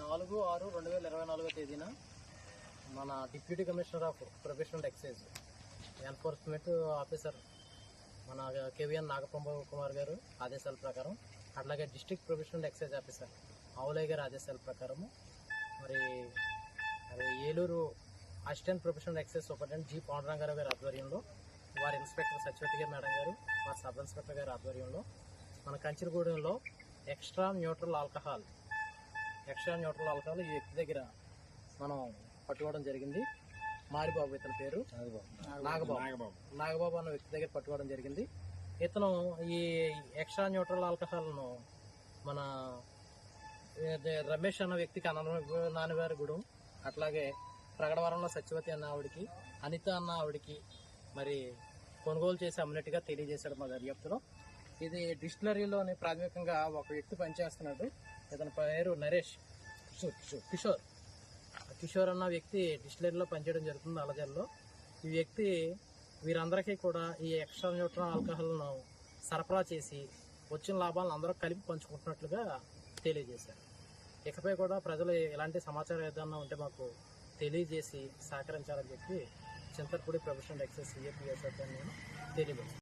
నాలుగు ఆరు రెండు వేల ఇరవై నాలుగో తేదీన మన deputy commissioner of professional excise enforcement officer మన కేవీఎన్ నాగప్రభు కుమార్ గారు ఆదేశాల ప్రకారం అట్లాగే district professional excise officer Avulayya గారి ఆదేశాల ప్రకారము మరి మరి Eluru assistant professional excise superintendent G Pandurangarao గారి ఆధ్వర్యంలో వారి ఇన్స్పెక్టర్ సత్యవతి గారి మేడం గారు వారి సబ్ ఇన్స్పెక్టర్ గారి ఆధ్వర్యంలో మన కంచిరగూడెంలో extra neutral alcohol extra neutral alcohol ఈ వ్యక్తి దగ్గర మనం పట్టుకోవడం జరిగింది. మారిబాబు ఇతని పేరు. నాగబాబు. నాగబాబు. అన్న వ్యక్తి దగ్గర పట్టుకోవడం జరిగింది. ఇతను ఈ ఎక్స్ట్రా న్యూట్రల్ ఆల్కహాల్ను మన రమేష్ అన్న వ్యక్తికి అన్న నాన్నగారి గుడం అట్లాగే ప్రగడవరంలో సత్యవతి అన్న ఆవిడికి అనిత అన్న ఆవిడికి మరి కొనుగోలు చేసి అమ్మినట్టుగా తెలియజేశాడు మా దర్యాప్తులో ఇది డిస్టిలరీలోని ప్రాథమికంగా ఒక వ్యక్తి పనిచేస్తున్నాడు. ఇతని పేరు నరేష్. కిషోర్ కిషోర్. కిషోర్ కిషోర్ అన్న వ్యక్తి డిస్టిలరీలో పనిచేయడం జరుగుతుంది అలజర్లో. ఈ వ్యక్తి వీరందరికీ కూడా ఈ ఎక్స్ట్రా న్యూట్రల్ ఆల్కహాల్ను సరఫరా చేసి వచ్చిన లాభాలను అందరూ కలిపి పంచుకుంటున్నట్లుగా తెలియజేశారు. ఇకపై కూడా ప్రజలు ఎలాంటి సమాచారం ఏదన్నా ఉంటే మాకు తెలియజేసి సహకరించాలని చెప్పి చింతర్పూడి ప్రొఫెషనల్ ఎక్సైజ్ సిఏపిఎస్ నేను తెలియజేస్తాను